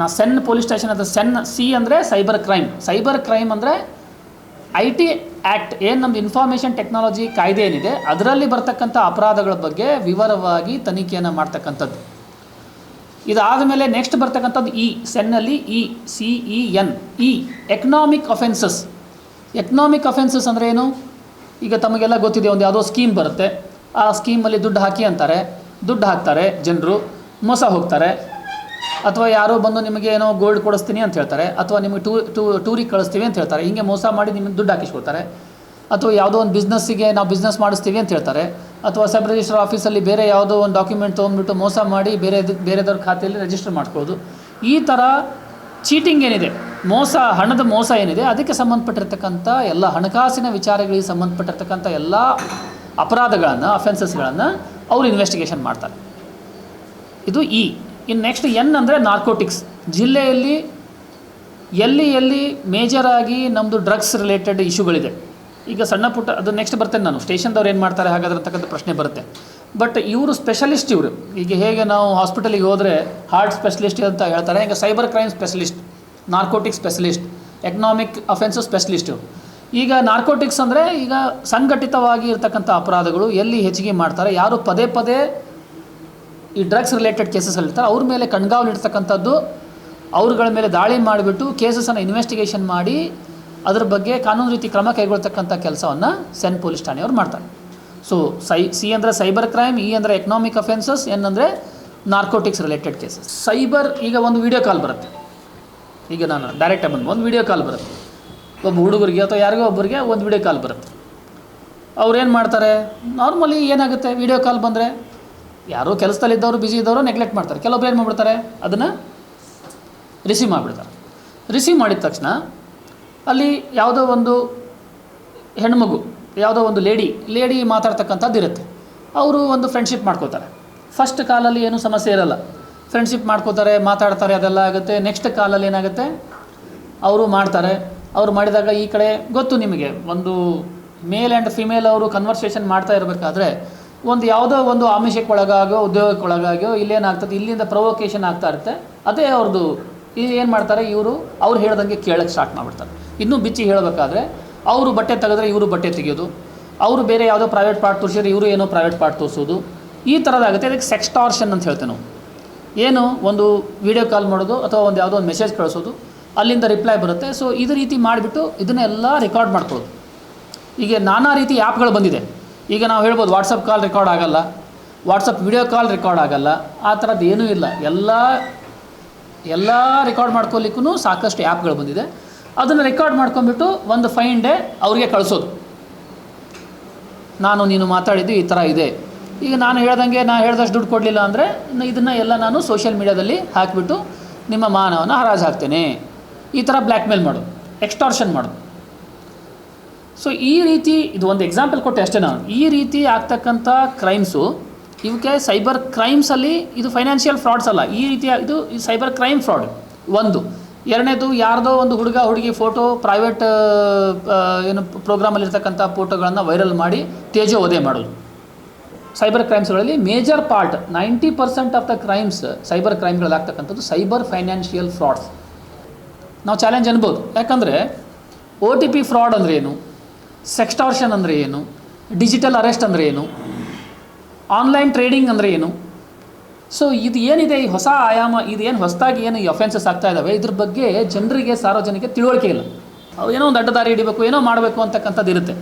ನಾ ಸೆನ್ police station ಅದು CEN C ಅಂದರೆ ಸೈಬರ್ ಕ್ರೈಮ್. ಸೈಬರ್ ಕ್ರೈಮ್ ಅಂದರೆ ಐ ಟಿ ಆ್ಯಕ್ಟ್ ಏನು ನಮ್ಮದು ಇನ್ಫಾರ್ಮೇಷನ್ ಟೆಕ್ನಾಲಜಿ ಕಾಯ್ದೆ ಏನಿದೆ, ಅದರಲ್ಲಿ ಬರ್ತಕ್ಕಂಥ ಅಪರಾಧಗಳ ಬಗ್ಗೆ ವಿವರವಾಗಿ ತನಿಖೆಯನ್ನು ಮಾಡ್ತಕ್ಕಂಥದ್ದು. ಇದಾದ ಮೇಲೆ ನೆಕ್ಸ್ಟ್ ಬರ್ತಕ್ಕಂಥದ್ದು E, ಸೆನ್ನಲ್ಲಿ E, C, E, N. E economic offences economic offences ಅಂದರೆ ಏನು? ಈಗ ತಮಗೆಲ್ಲ ಗೊತ್ತಿದೆ, ಒಂದು ಯಾವುದೋ ಸ್ಕೀಮ್ ಬರುತ್ತೆ. ಆ ಸ್ಕೀಮಲ್ಲಿ ದುಡ್ಡು ಹಾಕಿ ಅಂತಾರೆ. ದುಡ್ಡು ಹಾಕ್ತಾರೆ, ಜನರು ಮೋಸ ಹೋಗ್ತಾರೆ. ಅಥವಾ ಯಾರೋ ಬಂದು ನಿಮಗೆ ಏನೋ ಗೋಲ್ಡ್ ಕೊಡಿಸ್ತೀನಿ ಅಂತ ಹೇಳ್ತಾರೆ, ಅಥವಾ ನಿಮಗೆ ಟೂ ಟೂ ಟೂರಿಗೆ ಕಳಿಸ್ತೀವಿ ಅಂತ ಹೇಳ್ತಾರೆ, ಹಿಂಗೆ ಮೋಸ ಮಾಡಿ ನಿಮಗೆ ದುಡ್ಡು ಹಾಕಿಸ್ಕೊಳ್ತಾರೆ ಅಥವಾ ಯಾವುದೋ ಒಂದು ಬಿಸ್ನೆಸ್ಸಿಗೆ ನಾವು ಬಿಸ್ನೆಸ್ ಮಾಡಿಸ್ತೀವಿ ಅಂತ ಹೇಳ್ತಾರೆ, ಅಥವಾ ಸಬ್ ರಿಜಿಸ್ಟರ್ ಆಫೀಸಲ್ಲಿ ಬೇರೆ ಯಾವುದೋ ಒಂದು ಡಾಕ್ಯುಮೆಂಟ್ ತೊಗೊಂಡ್ಬಿಟ್ಟು ಮೋಸ ಮಾಡಿ ಬೇರೆ, ಬೇರೆದವ್ರ ಖಾತೆಯಲ್ಲಿ ರಿಜಿಸ್ಟರ್ ಮಾಡ್ಕೊಳ್ಳೋದು. ಈ ಥರ ಚೀಟಿಂಗ್ ಏನಿದೆ? ಮೋಸ, ಹಣದ ಮೋಸ ಏನಿದೆ? ಅದಕ್ಕೆ ಸಂಬಂಧಪಟ್ಟಿರ್ತಕ್ಕಂಥ ಎಲ್ಲ ಹಣಕಾಸಿನ ವಿಚಾರಗಳಿಗೆ ಸಂಬಂಧಪಟ್ಟಿರ್ತಕ್ಕಂಥ ಎಲ್ಲ ಅಪರಾಧಗಳನ್ನು ಅಫೆನ್ಸಸ್ಗಳನ್ನು ಅವರು ಇನ್ವೆಸ್ಟಿಗೇಷನ್ ಮಾಡ್ತಾರೆ. ಇದು ಇ ಇನ್ನು ನೆಕ್ಸ್ಟ್ ಎನ್ ಅಂದರೆ ನಾರ್ಕೋಟಿಕ್ಸ್. ಜಿಲ್ಲೆಯಲ್ಲಿ, ಎಲ್ಲಿ ಎಲ್ಲಿ ಮೇಜರ್ ಆಗಿ ನಮ್ಮದು ಡ್ರಗ್ಸ್ ರಿಲೇಟೆಡ್ ಇಶ್ಯೂಗಳಿದೆ ಈಗ ಸಣ್ಣ ಪುಟ್ಟ, ಅದು ನೆಕ್ಸ್ಟ್ ಬರ್ತೇನೆ ನಾನು. ಸ್ಟೇಷನ್ದವ್ರು ಏನು ಮಾಡ್ತಾರೆ, ಹಾಗಾದ್ರೆ ಅಂತಕ್ಕಂಥ ಪ್ರಶ್ನೆ ಬರುತ್ತೆ. ಬಟ್ ಇವರು ಸ್ಪೆಷಲಿಸ್ಟ್ ಇವರು. ಈಗ ಹೇಗೆ ನಾವು ಹಾಸ್ಪಿಟಲಿಗೆ ಹೋದರೆ ಹಾರ್ಟ್ ಸ್ಪೆಷಲಿಸ್ಟ್ ಅಂತ ಹೇಳ್ತಾರೆ. ಈಗ cyber crime specialist narcotic specialist economic offence specialist ಈಗ ನಾರ್ಕೋಟಿಕ್ಸ್ ಅಂದರೆ ಈಗ ಸಂಘಟಿತವಾಗಿ ಇರ್ತಕ್ಕಂಥ ಅಪರಾಧಗಳು ಎಲ್ಲಿ ಹೆಚ್ಚಿಗೆ ಮಾಡ್ತಾರೆ, ಯಾರು ಪದೇ ಪದೇ ಈ ಡ್ರಗ್ಸ್ ರಿಲೇಟೆಡ್ ಕೇಸಸ್ ಇರ್ತಾರೆ, ಅವ್ರ ಮೇಲೆ ಕಣ್ಗಾವಲು ಇಡ್ತಕ್ಕಂಥದ್ದು, ಅವ್ರಗಳ ಮೇಲೆ ದಾಳಿ ಮಾಡಿಬಿಟ್ಟು ಕೇಸಸನ್ನು ಇನ್ವೆಸ್ಟಿಗೇಷನ್ ಮಾಡಿ ಅದ್ರ ಬಗ್ಗೆ ಕಾನೂನು ರೀತಿ ಕ್ರಮ ಕೈಗೊಳ್ತಕ್ಕಂಥ ಕೆಲಸವನ್ನು ಸೆನ್ ಪೊಲೀಸ್ ಠಾಣೆಯವ್ರು ಮಾಡ್ತಾರೆ. ಸೊ ಸೈ, ಸಿ ಅಂದರೆ ಸೈಬರ್ ಕ್ರೈಮ್ ಇ ಅಂದರೆ ಎಕನಾಮಿಕ್ ಅಫೆನ್ಸಸ್ ಎನ್ ಅಂದರೆ ನಾರ್ಕೋಟಿಕ್ಸ್ ರಿಲೇಟೆಡ್ ಕೇಸಸ್ ಸೈಬರ್ ಈಗ ಒಂದು ವಿಡಿಯೋ ಕಾಲ್ ಬರುತ್ತೆ. ಈಗ ನಾನು ಡೈರೆಕ್ಟಾಗಿ ಬಂದು ಒಂದು ವಿಡಿಯೋ ಕಾಲ್ ಬರುತ್ತೆ. ಒಬ್ಬ ಹುಡುಗರಿಗೆ ಅಥವಾ ಯಾರಿಗೋ ಒಬ್ಬರಿಗೆ ಒಂದು ವಿಡಿಯೋ ಕಾಲ್ ಬರುತ್ತೆ. ಅವ್ರು ಏನು ಮಾಡ್ತಾರೆ? ನಾರ್ಮಲಿ ಏನಾಗುತ್ತೆ? ವಿಡಿಯೋ ಕಾಲ್ ಬಂದರೆ ಯಾರೋ ಕೆಲಸದಲ್ಲಿದ್ದವರು ಬ್ಯುಸಿ ಇದ್ದವರು ನೆಗ್ಲೆಕ್ಟ್ ಮಾಡ್ತಾರೆ. ಕೆಲವೊಬ್ರು ಏನು ಮಾಡ್ಬಿಡ್ತಾರೆ? ಅದನ್ನು ರಿಸೀವ್ ಮಾಡಿಬಿಡ್ತಾರೆ. ರಿಸೀವ್ ಮಾಡಿದ ತಕ್ಷಣ ಅಲ್ಲಿ ಯಾವುದೋ ಒಂದು ಹೆಣ್ಮಗು, ಯಾವುದೋ ಒಂದು ಲೇಡಿ ಲೇಡಿ ಮಾತಾಡ್ತಕ್ಕಂಥದ್ದು ಇರುತ್ತೆ. ಅವರು ಒಂದು ಫ್ರೆಂಡ್ಶಿಪ್ ಮಾಡ್ಕೋತಾರೆ ಫಸ್ಟ್ ಕಾಲಲ್ಲಿ ಏನೂ ಸಮಸ್ಯೆ ಇರಲ್ಲ. ಫ್ರೆಂಡ್ಶಿಪ್ ಮಾಡ್ಕೋತಾರೆ ಮಾತಾಡ್ತಾರೆ, ಅದೆಲ್ಲ ಆಗುತ್ತೆ. ನೆಕ್ಸ್ಟ್ ಕಾಲಲ್ಲಿ ಏನಾಗುತ್ತೆ? ಅವರು ಮಾಡ್ತಾರೆ. ಅವರು ಮಾಡಿದಾಗ ಈ ಕಡೆ ಗೊತ್ತು ನಿಮಗೆ. ಒಂದು ಮೇಲ್ ಆ್ಯಂಡ್ ಫಿಮೇಲ್ ಅವರು ಕನ್ವರ್ಸೇಷನ್ ಮಾಡ್ತಾ ಇರಬೇಕಾದ್ರೆ ಒಂದು ಯಾವುದೋ ಒಂದು ಆಮಿಷಕ್ಕೆ ಒಳಗಾಗೋ ಉದ್ಯೋಗಕ್ಕೆ ಒಳಗಾಗೋ ಇಲ್ಲೇನಾಗ್ತದೆ, ಇಲ್ಲಿಂದ ಪ್ರೊವೊಕೇಶನ್ ಆಗ್ತಾ ಇರುತ್ತೆ. ಅದೇ ಅವ್ರದ್ದು ಇದು ಏನು ಮಾಡ್ತಾರೆ, ಇವರು ಅವ್ರು ಹೇಳ್ದಂಗೆ ಕೇಳಕ್ಕೆ ಸ್ಟಾರ್ಟ್ ಮಾಡಿಬಿಡ್ತಾರೆ. ಇನ್ನೂ ಬಿಚ್ಚಿ ಹೇಳಬೇಕಾದ್ರೆ, ಅವರು ಬಟ್ಟೆ ತೆಗೆದ್ರೆ ಇವರು ಬಟ್ಟೆ ತೆಗೆಯೋದು. ಅವರು ಬೇರೆ ಯಾವುದೋ ಪ್ರೈವೇಟ್ ಪಾರ್ಟ್ ತೋರಿಸಿದ್ರೆ ಇವರು ಏನೋ ಪ್ರೈವೇಟ್ ಪಾರ್ಟ್ ತೋರಿಸೋದು. ಈ ಥರದಾಗುತ್ತೆ ಇದಕ್ಕೆ ಸೆಕ್ಸ್ಟಾರ್ಷನ್ ಅಂತ ಹೇಳ್ತೇವೆ ನಾವು. ಏನು ಒಂದು ವಿಡಿಯೋ ಕಾಲ್ ಮಾಡೋದು ಅಥವಾ ಒಂದು ಯಾವುದೋ ಒಂದು ಮೆಸೇಜ್ ಕಳಿಸೋದು, ಅಲ್ಲಿಂದ ರಿಪ್ಲೈ ಬರುತ್ತೆ. ಸೊ ಇದು ರೀತಿ ಮಾಡಿಬಿಟ್ಟು ಇದನ್ನೆಲ್ಲ ರೆಕಾರ್ಡ್ ಮಾಡ್ಕೊಳ್ಳೋದು. ಈಗ ನಾನಾ ರೀತಿ ಆ್ಯಪ್ಗಳು ಬಂದಿದೆ. ಈಗ ನಾವು ಹೇಳ್ಬೋದು ವಾಟ್ಸಪ್ ಕಾಲ್ ರೆಕಾರ್ಡ್ ಆಗಲ್ಲ ವಾಟ್ಸಪ್ ವಿಡಿಯೋ ಕಾಲ್ ರೆಕಾರ್ಡ್ ಆಗಲ್ಲ, ಆ ಥರದ್ದು ಏನೂ ಇಲ್ಲ. ಎಲ್ಲ ಎಲ್ಲ ರೆಕಾರ್ಡ್ ಮಾಡ್ಕೊಳ್ಲಿಕ್ಕೂ ಸಾಕಷ್ಟು ಆ್ಯಪ್ಗಳು ಬಂದಿದೆ. ಅದನ್ನು ರೆಕಾರ್ಡ್ ಮಾಡ್ಕೊಂಡ್ಬಿಟ್ಟು ಒಂದು ಫೈನ್ ಡೇ ಅವ್ರಿಗೆ ಕಳಿಸೋದು. ನಾನು, ನೀನು ಮಾತಾಡಿದ್ದು ಈ ಥರ ಇದೆ. ಈಗ ನಾನು ಹೇಳ್ದಂಗೆ ನಾನು ಹೇಳ್ದಷ್ಟು ದುಡ್ಡು ಕೊಡಲಿಲ್ಲ ಅಂದರೆ ಇದನ್ನು ಎಲ್ಲ ನಾನು ಸೋಷಿಯಲ್ ಮೀಡ್ಯಾದಲ್ಲಿ ಹಾಕಿಬಿಟ್ಟು ನಿಮ್ಮ ಮಾನವನ ಹರಾಜು ಹಾಕ್ತೇನೆ ಈ ಥರ ಬ್ಲ್ಯಾಕ್ಮೇಲ್ ಮಾಡು ಎಕ್ಸ್ಟಾರ್ಷನ್ ಮಾಡು. ಸೊ ಈ ರೀತಿ ಇದು ಒಂದು ಎಕ್ಸಾಂಪಲ್ ಕೊಟ್ಟೆ ಅಷ್ಟೇ ನಾನು. ಈ ರೀತಿ ಆಗ್ತಕ್ಕಂಥ ಕ್ರೈಮ್ಸು ಇವಕ್ಕೆ ಸೈಬರ್ ಕ್ರೈಮ್ಸಲ್ಲಿ ಇದು ಫೈನಾನ್ಷಿಯಲ್ ಫ್ರಾಡ್ಸ್ ಅಲ್ಲ. ಈ ರೀತಿಯ ಇದು ಸೈಬರ್ ಕ್ರೈಮ್ ಫ್ರಾಡ್ ಒಂದು. ಎರಡನೇದು ಯಾರ್ದೋ ಒಂದು ಹುಡುಗ, ಹುಡುಗಿ ಫೋಟೋ ಪ್ರೈವೇಟ್ ಏನು ಪ್ರೋಗ್ರಾಮಲ್ಲಿರ್ತಕ್ಕಂಥ ಫೋಟೋಗಳನ್ನು ವೈರಲ್ ಮಾಡಿ ತೇಜೋ ಓದೇ ಮಾಡೋದು. Cyber ಕ್ರೈಮ್ಸ್ಗಳಲ್ಲಿ major part ninety percent of the crimes cyber ಕ್ರೈಮ್ಗಳಾಗ್ತಕ್ಕಂಥದ್ದು cyber financial frauds ನಾವು ಚಾಲೆಂಜ್ ಅನ್ಬೋದು. ಯಾಕಂದರೆ ಒ ಟಿ ಪಿ ಫ್ರಾಡ್ ಅಂದರೆ ಏನು? ಸೆಕ್ಸ್ಟಾರ್ಷನ್ ಅಂದರೆ ಏನು? ಡಿಜಿಟಲ್ ಅರೆಸ್ಟ್ ಅಂದರೆ ಏನು? ಆನ್ಲೈನ್ ಟ್ರೇಡಿಂಗ್ ಅಂದರೆ ಏನು? ಸೊ ಇದು ಏನಿದೆ? ಈ ಹೊಸ ಆಯಾಮ ಇದೇನು ಹೊಸದಾಗಿ ಏನು ಈ ಅಫೆನ್ಸಸ್ ಆಗ್ತಾ ಇದ್ದಾವೆ ಇದ್ರ ಬಗ್ಗೆ ಜನರಿಗೆ ಸಾರ್ವಜನಿಕ ತಿಳುವಳಿಕೆ ಇಲ್ಲ. ಅವು ಏನೋ ಒಂದು ಅಡ್ಡದಾರಿ ಹಿಡಿಬೇಕು, ಏನೋ ಮಾಡಬೇಕು ಅಂತಕ್ಕಂಥದ್ದು ಇರುತ್ತೆ.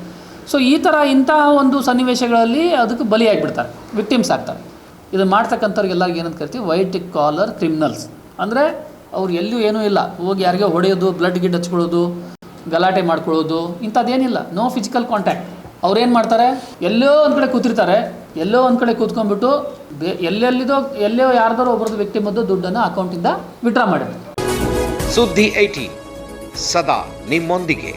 ಸೊ ಈ ಥರ ಇಂತಹ ಒಂದು ಸನ್ನಿವೇಶಗಳಲ್ಲಿ ಅದಕ್ಕೆ ಬಲಿಯಾಗಿಬಿಡ್ತಾರೆ ವಿಕ್ಟಿಮ್ಸ್ ಆಗ್ತಾರೆ. ಇದನ್ನು ಮಾಡ್ತಕ್ಕಂಥವ್ರಿಗೆಲ್ಲರಿಗೂ ಏನಂತ ಕರಿತೀವಿ? ವೈಟ್ ಕಾಲರ್ ಕ್ರಿಮಿನಲ್ಸ್ ಅಂದರೆ ಅವ್ರು ಎಲ್ಲೂ ಏನೂ ಇಲ್ಲ. ಹೋಗಿ ಯಾರಿಗೋ ಹೊಡೆಯೋದು ಬ್ಲಡ್ ಗಿಡ್ ಹಚ್ಕೊಳ್ಳೋದು. ಗಲಾಟೆ ಮಾಡ್ಕೊಳ್ಳೋದು, ಇಂಥದ್ದೇನಿಲ್ಲ. ನೋ ಫಿಸಿಕಲ್ ಕಾಂಟ್ಯಾಕ್ಟ್ ಅವ್ರೇನು ಮಾಡ್ತಾರೆ? ಎಲ್ಲೋ ಒಂದು ಕಡೆ ಕೂತಿರ್ತಾರೆ. ಎಲ್ಲೋ ಒಂದು ಕಡೆ ಕೂತ್ಕೊಂಡ್ಬಿಟ್ಟು ಬೇ, ಎಲ್ಲೆಲ್ಲಿದೋ, ಎಲ್ಲೋ ಯಾರ್ದಾರೋ ಒಬ್ರದ್ದು ವ್ಯಕ್ತಿ ಮದ್ದು ದುಡ್ಡನ್ನು ಅಕೌಂಟಿಂದ ವಿಡ್ರಾ ಮಾಡಿದ್ರು ಸುದ್ದಿ ಐಟಿ ಸದಾ ನಿಮ್ಮೊಂದಿಗೆ.